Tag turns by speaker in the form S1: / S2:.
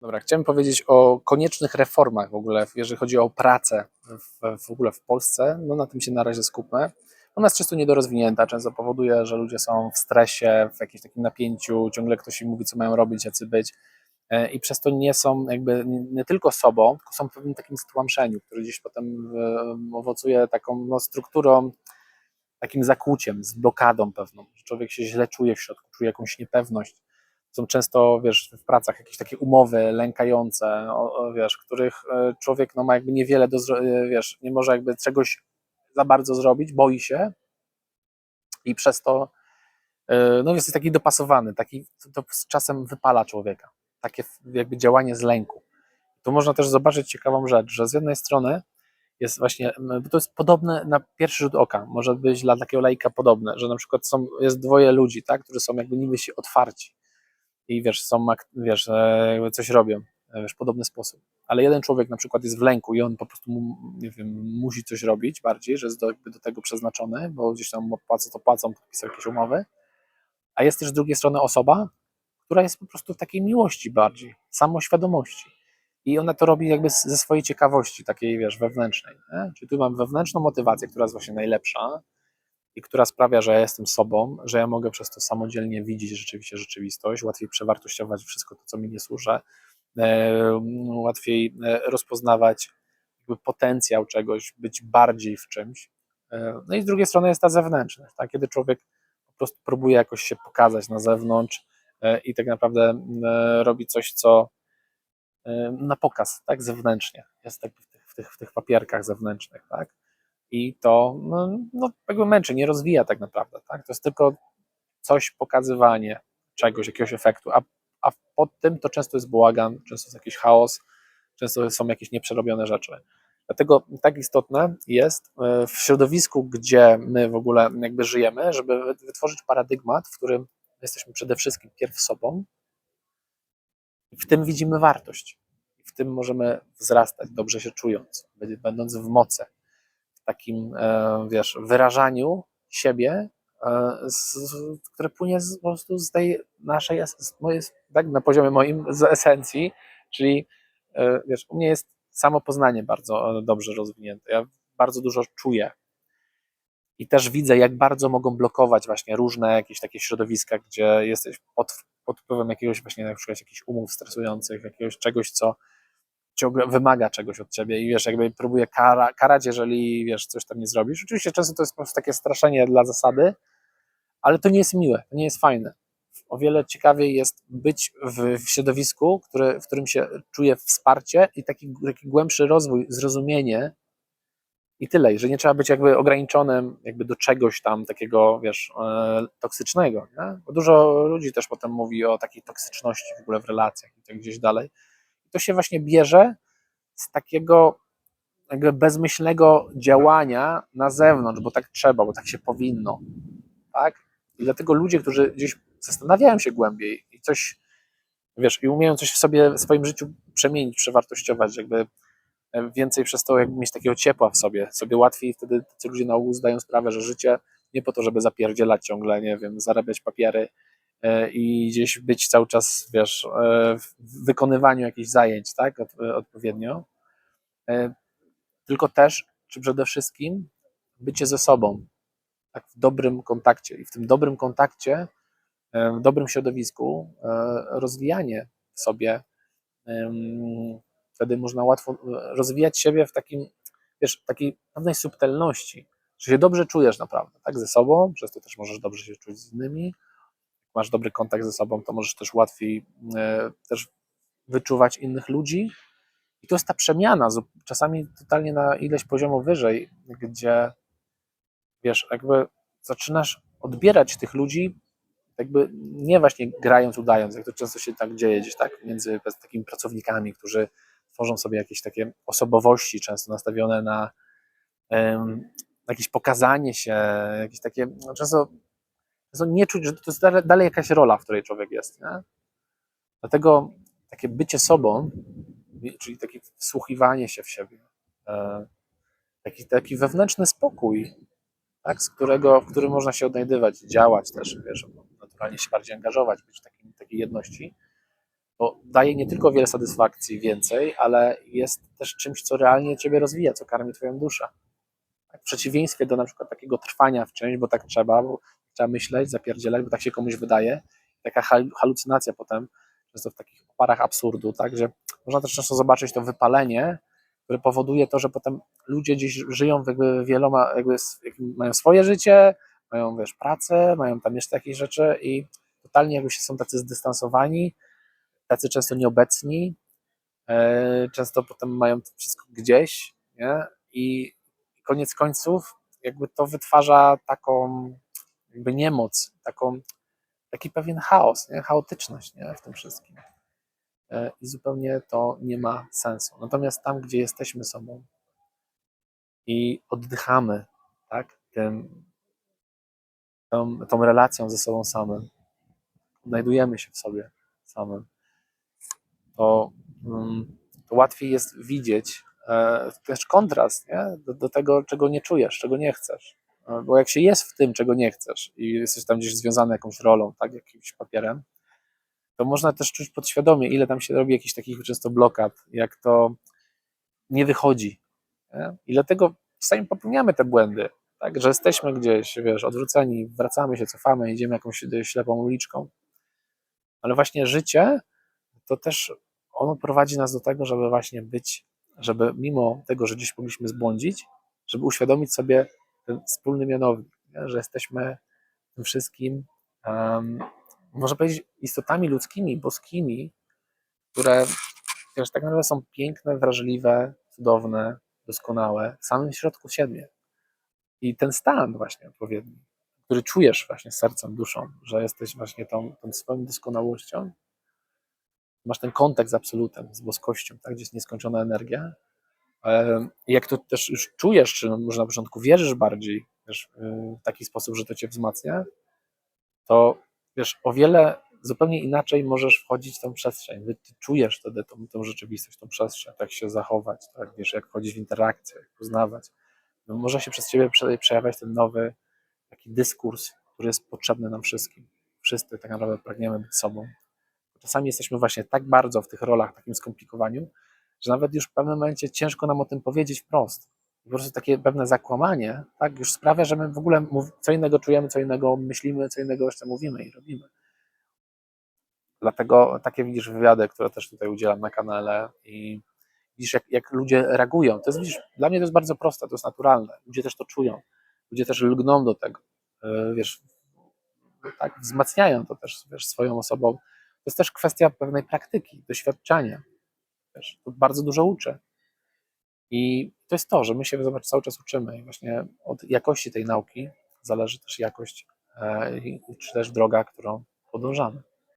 S1: Dobra, chciałem powiedzieć o koniecznych reformach w ogóle, jeżeli chodzi o pracę w, w ogóle w Polsce. No na tym się na razie skupmy. Ona jest często niedorozwinięta, często powoduje, że ludzie są w stresie, w jakimś takim napięciu, ciągle ktoś im mówi, co mają robić, jacy być. E, I przez to nie są jakby nie, tylko sobą, tylko są w pewnym takim stłamszeniu, które gdzieś potem e, owocuje taką no, strukturą, takim zakłuciem, z blokadą pewną. Człowiek się źle czuje w środku, czuje jakąś niepewność są często, wiesz, w pracach jakieś takie umowy lękające, wiesz, których e, człowiek no, ma jakby niewiele do, e, wiesz, nie może jakby czegoś za bardzo zrobić, boi się i przez to e, no, jest taki dopasowany, taki, to, z czasem wypala człowieka, takie jakby działanie z lęku. Tu można też zobaczyć ciekawą rzecz, że z jednej strony jest właśnie, to jest podobne na pierwszy rzut oka, może być dla takiego laika podobne, że na przykład są, jest dwoje ludzi, tak, którzy są jakby niby się otwarci, i wiesz, są, wiesz, e, jakby coś robią e, wiesz, w podobny sposób. Ale jeden człowiek na przykład jest w lęku i on po prostu nie wiem, musi coś robić bardziej, że jest do, jakby do tego przeznaczony, bo gdzieś tam płacą to płacą, podpisał jakieś umowy. A jest też z drugiej strony osoba, która jest po prostu w takiej miłości bardziej, samoświadomości. I ona to robi jakby ze swojej ciekawości, takiej wiesz, wewnętrznej. Nie? Czyli tu mam wewnętrzną motywację, która jest właśnie najlepsza, i która sprawia, że ja jestem sobą, że ja mogę przez to samodzielnie widzieć rzeczywiście rzeczywistość, łatwiej przewartościować wszystko to, co mi nie służy, e, łatwiej e, rozpoznawać potencjał czegoś, być bardziej w czymś. E, no i z drugiej strony jest ta zewnętrzność, tak? kiedy człowiek po prostu próbuje jakoś się pokazać na zewnątrz i tak naprawdę robi coś, co na pokaz, tak, zewnętrznie, jest tak w tych, w tych, w tych papierkach zewnętrznych, tak i to no, no, jakby męczy, nie rozwija tak naprawdę. Tak? To jest tylko coś, pokazywanie czegoś, jakiegoś efektu, a, a pod tym to często jest bałagan, często jest jakiś chaos, często są jakieś nieprzerobione rzeczy. Dlatego tak istotne jest e, w środowisku, gdzie my w ogóle jakby żyjemy, żeby wytworzyć paradygmat, w którym jesteśmy przede wszystkim pierw sobą, w tym widzimy wartość. W tym możemy wzrastać, dobrze się czując, będąc w mocy takim, e, wiesz, wyrażaniu siebie, e, które płynie z, po prostu z tej naszej, z mojej, tak, na poziomie moim, z esencji, czyli, e, wiesz, u mnie jest samo poznanie bardzo dobrze rozwinięte. Ja bardzo dużo czuję i też widzę, jak bardzo mogą blokować właśnie różne jakieś takie środowiska, gdzie jesteś pod, pod wpływem jakiegoś właśnie na przykład jakichś umów stresujących, jakiegoś czegoś, co ciągle wymaga czegoś od ciebie i wiesz, jakby próbuje kara, karać, jeżeli wiesz, coś tam nie zrobisz. Oczywiście często to jest po prostu takie straszenie dla zasady, ale to nie jest miłe, to nie jest fajne. O wiele ciekawiej jest być w, w środowisku, które, w którym się czuje wsparcie i taki, taki głębszy rozwój, zrozumienie i tyle, że nie trzeba być jakby ograniczonym jakby do czegoś tam takiego, wiesz, e, toksycznego, nie? Bo dużo ludzi też potem mówi o takiej toksyczności w ogóle w relacjach i tak gdzieś dalej to się właśnie bierze z takiego bezmyślnego działania na zewnątrz, bo tak trzeba, bo tak się powinno. Tak? I dlatego ludzie, którzy gdzieś zastanawiają się głębiej i coś, wiesz, i umieją coś w sobie, w swoim życiu przemienić, przewartościować, jakby więcej przez to jakby mieć takiego ciepła w sobie, sobie łatwiej wtedy ci ludzie na ogół zdają sprawę, że życie nie po to, żeby zapierdzielać ciągle, nie wiem, zarabiać papiery, E, i gdzieś być cały czas, wiesz, e, w wykonywaniu jakichś zajęć, tak, odpowiednio, e, tylko też, czy przede wszystkim bycie ze sobą, tak, w dobrym kontakcie. I w tym dobrym kontakcie, w dobrym środowisku, rozwijanie sobie, wtedy można łatwo rozwijać siebie w takim, wiesz, takiej pewnej subtelności, że się dobrze czujesz naprawdę, tak, ze sobą, przez to też możesz dobrze się czuć z innymi, masz dobry kontakt ze sobą, to możesz też łatwiej e, też wyczuwać innych ludzi. I to jest ta przemiana, czasami totalnie na ileś poziomów wyżej, gdzie wiesz, jakby zaczynasz odbierać tych ludzi, jakby nie właśnie grając, udając, jak to często się tak dzieje gdzieś, tak, między takimi pracownikami, którzy tworzą sobie jakieś takie osobowości, często nastawione na um, jakieś pokazanie się, jakieś takie, no często nie czuć, że to jest dalej jakaś rola, w której człowiek jest. Nie? Dlatego takie bycie sobą, czyli takie wsłuchiwanie się w siebie, e, taki, taki wewnętrzny spokój, tak, z którego, w którym można się odnajdywać, działać też, wiesz, naturalnie się bardziej angażować, być w takiej jedności, bo daje nie tylko wiele satysfakcji więcej, ale jest też czymś, co realnie ciebie rozwija, co karmi twoją duszę. Tak, w przeciwieństwie do na przykład takiego trwania w czymś, bo tak trzeba, bo trzeba myśleć, zapierdzielać, bo tak się komuś wydaje. Taka hal- halucynacja potem, często w takich parach absurdu, tak, że można też często zobaczyć to wypalenie, które powoduje to, że potem ludzie gdzieś żyją jakby wieloma, jakby mają swoje życie, mają wiesz, pracę, mają tam jeszcze jakieś rzeczy i totalnie jakby się są tacy zdystansowani, tacy często nieobecni, e, często potem mają to wszystko gdzieś, nie? I koniec końców jakby to wytwarza taką jakby niemoc, taką, taki pewien chaos, nie? chaotyczność nie? w tym wszystkim. E, I zupełnie to nie ma sensu. Natomiast tam, gdzie jesteśmy sobą i oddychamy, tak, tym, tą, tą relacją ze sobą samym, znajdujemy się w sobie samym, to, mm, to łatwiej jest widzieć e, też kontrast nie? Do, do tego, czego nie czujesz, czego nie chcesz. Bo jak się jest w tym, czego nie chcesz i jesteś tam gdzieś związany jakąś rolą, tak, jakimś papierem, to można też czuć podświadomie, ile tam się robi jakichś takich często blokad, jak to nie wychodzi. Nie? I dlatego czasami popełniamy te błędy, tak, że jesteśmy gdzieś, wiesz, odwróceni, wracamy się, cofamy, idziemy jakąś ślepą uliczką. Ale właśnie życie to też ono prowadzi nas do tego, żeby właśnie być, żeby mimo tego, że gdzieś mogliśmy zbłądzić, żeby uświadomić sobie ten wspólny mianownik, nie? że jesteśmy tym wszystkim, um, można powiedzieć, istotami ludzkimi, boskimi, które wiesz, tak naprawdę są piękne, wrażliwe, cudowne, doskonałe w samym środku siebie. I ten stan właśnie odpowiedni, który czujesz właśnie sercem, duszą, że jesteś właśnie tą, tą swoją doskonałością, masz ten kontakt z absolutem, z boskością, tak, gdzie jest nieskończona energia. I jak to też już czujesz, czy może na początku wierzysz bardziej wiesz, y, w taki sposób, że to cię wzmacnia, to wiesz, o wiele zupełnie inaczej możesz wchodzić w tą przestrzeń. Ty czujesz wtedy tą, tą rzeczywistość, tą przestrzeń, tak się zachować, tak, wiesz, jak wchodzić w interakcję, jak poznawać. No, może się przez ciebie prze- przejawiać ten nowy taki dyskurs, który jest potrzebny nam wszystkim. Wszyscy tak naprawdę pragniemy być sobą. Czasami jesteśmy właśnie tak bardzo w tych rolach, takim skomplikowaniu, że nawet już w pewnym momencie ciężko nam o tym powiedzieć wprost. Po prostu takie pewne zakłamanie tak, już sprawia, że my w ogóle co innego czujemy, co innego myślimy, co innego jeszcze mówimy i robimy. Dlatego takie widzisz wywiady, które też tutaj udzielam na kanale i widzisz, jak, jak ludzie reagują. To jest, widzisz, dla mnie to jest bardzo proste, to jest naturalne. Ludzie też to czują. Ludzie też lgną do tego. Yy, Wiesz, tak, wzmacniają to też wiesz, swoją osobą. To jest też kwestia pewnej praktyki, doświadczenia. Wiesz, to bardzo dużo uczy. I to jest to, że my się zobacz, cały czas uczymy i właśnie od jakości tej nauki zależy też jakość e, czy też droga, którą podążamy.